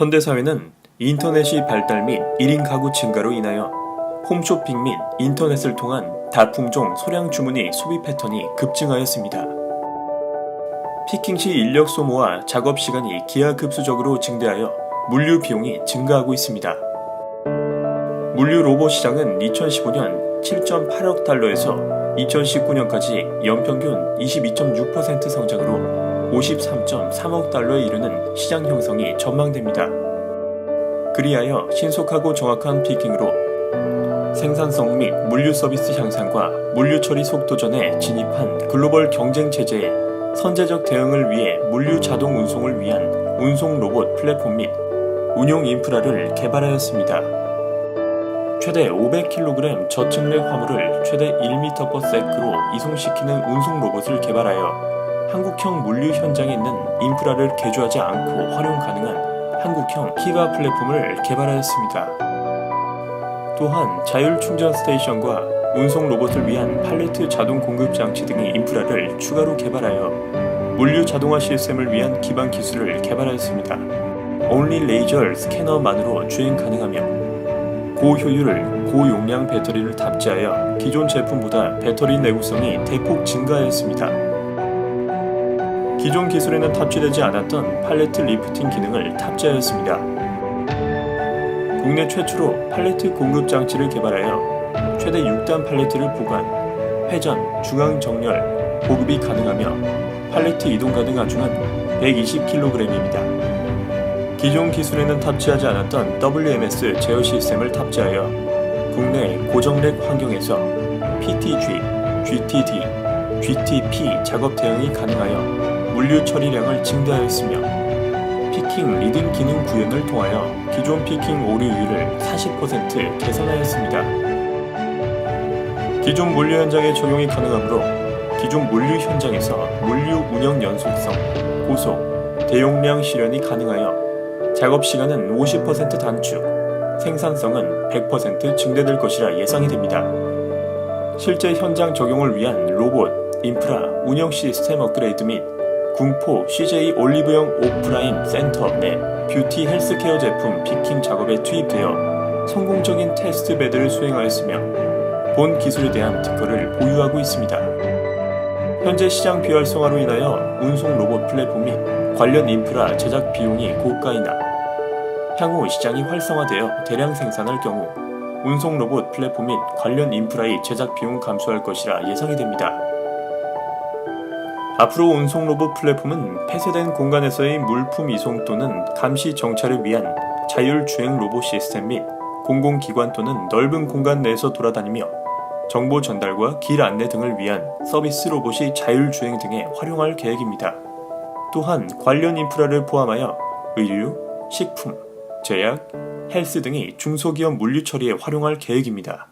현대사회는 인터넷이 발달 및 1인 가구 증가로 인하여 홈쇼핑 및 인터넷을 통한 다품종 소량 주문이 소비 패턴이 급증하였습니다. 피킹 시 인력 소모와 작업 시간이 기하급수적으로 증대하여 물류 비용이 증가하고 있습니다. 물류 로봇 시장은 2015년 7.8억 달러에서 2019년까지 연평균 22.6% 성장으로 53.3억 달러에 이르는 시장 형성이 전망됩니다. 그리하여 신속하고 정확한 피킹으로 생산성 및 물류 서비스 향상과 물류 처리 속도전에 진입한 글로벌 경쟁 체제에 선제적 대응을 위해 물류 자동 운송을 위한 운송 로봇 플랫폼 및 운용 인프라를 개발하였습니다. 최대 500kg 저측leg 화물을 최대 1m/s로 이송시키는 운송 로봇을 개발하여 한국형 물류 현장에 있는 인프라를 개조하지 않고 활용 가능한 한국형 키가 플랫폼을 개발하였습니다. 또한 자율 충전 스테이션과 운송 로봇을 위한 팔레트 자동 공급 장치 등의 인프라를 추가로 개발하여 물류 자동화 시스템을 위한 기반 기술을 개발하였습니다. 온리 레이저 스캐너만으로 주행 가능하며 고효율, 고용량 배터리를 탑재하여 기존 제품보다 배터리 내구성이 대폭 증가하였습니다. 기존 기술에는 탑재되지 않았던 팔레트 리프팅 기능을 탑재하였습니다. 국내 최초로 팔레트 공급 장치를 개발하여 최대 6단 팔레트를 보관, 회전, 중앙 정렬, 보급이 가능하며 팔레트 이동 가능 하중은 120kg입니다. 기존 기술에는 탑재하지 않았던 WMS 제어 시스템을 탑재하여 국내 고정렉 환경에서 PTG, GTD, GTP 작업 대응이 가능하여 물류 처리량을 증대하였으며 피킹 리딩 기능 구현을 통하여 기존 피킹 오류율을 40% 개선하였습니다. 기존 물류 현장에 적용이 가능하므로 기존 물류 현장에서 물류 운영 연속성, 고속, 대용량 실현이 가능하여 작업 시간은 50% 단축, 생산성은 100% 증대될 것이라 예상이 됩니다. 실제 현장 적용을 위한 로봇, 인프라, 운영 시스템 업그레이드 및 군포 CJ 올리브영 오프라인 센터 내 뷰티 헬스케어 제품 피킹 작업에 투입되어 성공적인 테스트 배드를 수행하였으며 본 기술에 대한 특허를 보유하고 있습니다. 현재 시장 비활성화로 인하여 운송 로봇 플랫폼 및 관련 인프라 제작 비용이 고가이나 향후 시장이 활성화되어 대량 생산할 경우 운송 로봇 플랫폼 및 관련 인프라의 제작 비용 감소할 것이라 예상이 됩니다. 앞으로 운송 로봇 플랫폼은 폐쇄된 공간에서의 물품 이송 또는 감시 정찰을 위한 자율 주행 로봇 시스템 및 공공기관 또는 넓은 공간 내에서 돌아다니며 정보 전달과 길 안내 등을 위한 서비스 로봇이 자율 주행 등에 활용할 계획입니다. 또한 관련 인프라를 포함하여 의류, 식품, 제약, 헬스 등이 중소기업 물류 처리에 활용할 계획입니다.